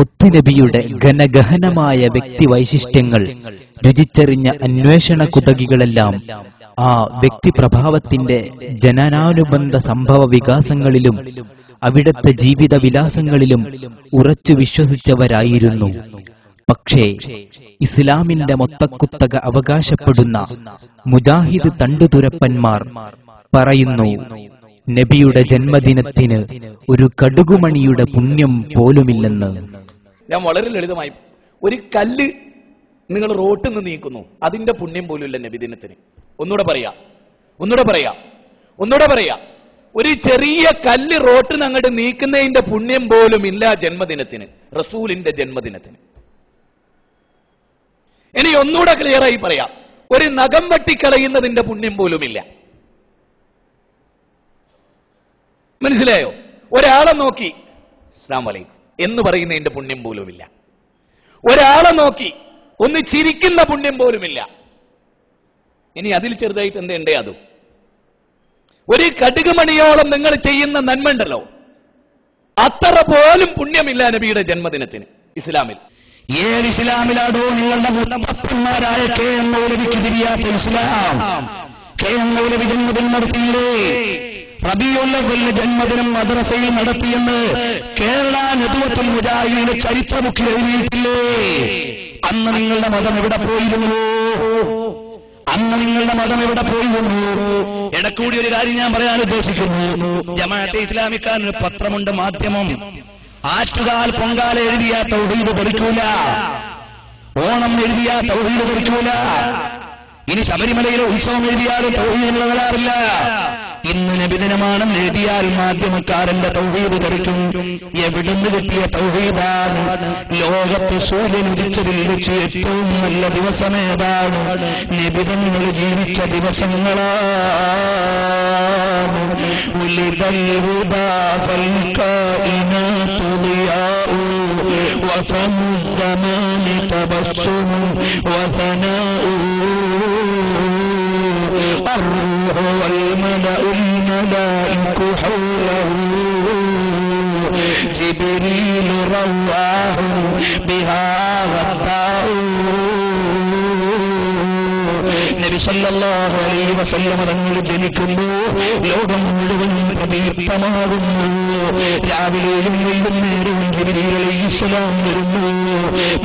മുത്തുനബിയുടെ ഘനഗഹനമായ വ്യക്തി വൈശിഷ്ട്യങ്ങൾ രുചിച്ചറിഞ്ഞ അന്വേഷണ കുതകികളെല്ലാം ആ വ്യക്തിപ്രഭാവത്തിന്റെ ജനനാനുബന്ധ സംഭവ വികാസങ്ങളിലും അവിടത്തെ ജീവിത വിലാസങ്ങളിലും ഉറച്ചു വിശ്വസിച്ചവരായിരുന്നു. പക്ഷേ ഇസ്ലാമിന്റെ മൊത്തക്കുത്തക അവകാശപ്പെടുന്ന മുജാഹിദ് തണ്ടുതുരപ്പന്മാർ പറയുന്നു നബിയുടെ ജന്മദിനത്തിന് ഒരു കടുകുമണിയുടെ പുണ്യം പോലുമില്ലെന്ന്. ഞാൻ വളരെ ലളിതമായി ഒരു കല്ല് നിങ്ങൾ റോട്ടിൽ നിന്ന് നീക്കുന്നു. അതിന്റെ പുണ്യം പോലും ഇല്ല നബിദിനത്തിന്. ഒന്നുകൂടെ പറയാ. ഒന്നുകൂടെ പറയാ. ഒന്നുകൂടെ പറയാ. ഒരു ചെറിയ കല്ല് റോട്ടിൽ നിന്ന് അങ്ങോട്ട് നീക്കുന്നതിന്റെ പുണ്യം പോലും ഇല്ല ജന്മദിനത്തിന്. റസൂലിന്റെ ജന്മദിനത്തിന്. ഇനി ഒന്നുകൂടെ ക്ലിയർ ആയി പറയാം. ഒരു നഖം വെട്ടിക്കളയുന്നതിന്റെ പുണ്യം പോലുമില്ല മനസ്സിലായോ? ഒരാളെ നോക്കി. അസ്ലാം വലൈക്കും എന്ന് പറയുന്നതിന്റെ പുണ്യം പോലുമില്ല. ഒരാളെ നോക്കി ഒന്ന് ചിരിക്കുന്ന പുണ്യം പോലുമില്ല. ഇനി അതിൽ ചെറുതായിട്ട് എന്തുണ്ടേ അതും? ഒരു കടുകുമണിയോളം നിങ്ങൾ ചെയ്യുന്ന നന്മ ഉണ്ടല്ലോ അത്ര പോലും പുണ്യമില്ല നബിയുടെ ജന്മദിനത്തിന് ഇസ്ലാമിൽ. ഏത് ഇസ്ലാമിലാടോ നിങ്ങളുടെ മുത്തപ്പന്മാരായ കെ എം മൗലവിക്ക് തിരിയാത്ത ഇസ്ലാം. കെ എം മൗലവി ജന്മദിനം നടത്തിയില്ലേ? റബിയുള്ളവലിന് ജന്മദിനം മദ്രസയിൽ നടത്തിയെന്ന് കേരള നെതുവത്തുൽ മുജാഹിദിന്റെ ചരിത്രബുക്കിൽ എഴുതിയിട്ടില്ലേ? അന്ന് നിങ്ങളുടെ മതം എവിടെ പോയിരുന്നു? അന്ന് നിങ്ങളുടെ മതം എവിടെ പോയിരുന്നു? ഇടക്കൂടി ഒരു കാര്യം ഞാൻ പറയാൻ ഉദ്ദേശിക്കുന്നു. ജമാഅത്തെ ഇസ്ലാമിക്കാരന് പത്രമുണ്ട് മാധ്യമം. ആറ്റുകാൽ പൊങ്കാല എഴുതിയ തൗഹീദ് പഠിക്കൂല. ഓണം എഴുതിയ തൗഹീദ് പഠിക്കൂല. ഇനി ശബരിമലയിലെ ഉത്സവം എഴുതിയാലും തൗഹീദ് നിലനിലാറില്ല ഇന്ന് നബിദിനമാണെന്ന് എഴുതിയാൽ മാധ്യമക്കാരന്റെ തൗഹീദ് ധരിക്കും എവിടുന്ന് കിട്ടിയ തൗഹീദാണ് ലോകത്ത് സൂര്യൻ ഉദിച്ചതിൽ വെച്ച് ഏറ്റവും നല്ല ദിവസമേതാണ് നബിതങ്ങൾ ജീവിച്ച ദിവസങ്ങളാണ് ഉലിതൽ ഹുദാ فالكائنات ضياء وفم الزمان تبسم حوله جبريل رواه بها غطاء നബി സല്ലല്ലാഹു അലൈഹി വസല്ലമ തങ്ങൾ ജനിക്കുന്നു ലോകം മുഴുവൻ പ്രദീപ്തമാകുന്നു രാവിലെയും വൈകുന്നേരവും ജിബ്രീൽ അലൈഹിസ്സലാം വരുന്നു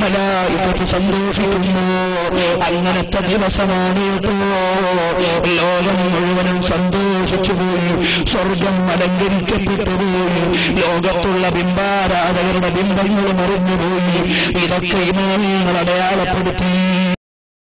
മലായികത്ത് സന്തോഷിക്കുന്നു അങ്ങനത്തെ ദിവസമാണ് കേട്ടോ ലോകം മുഴുവനും സന്തോഷിച്ചു പോയി. സ്വർഗം അലങ്കരിക്കപ്പെട്ടു പോയി. ലോകത്തുള്ള ബിംബാരാധകരുടെ ബിംബങ്ങൾ മറിഞ്ഞുപോയി ഇതൊക്കെ ഇമാമിയങ്ങൾ അടയാളപ്പെടുത്തി.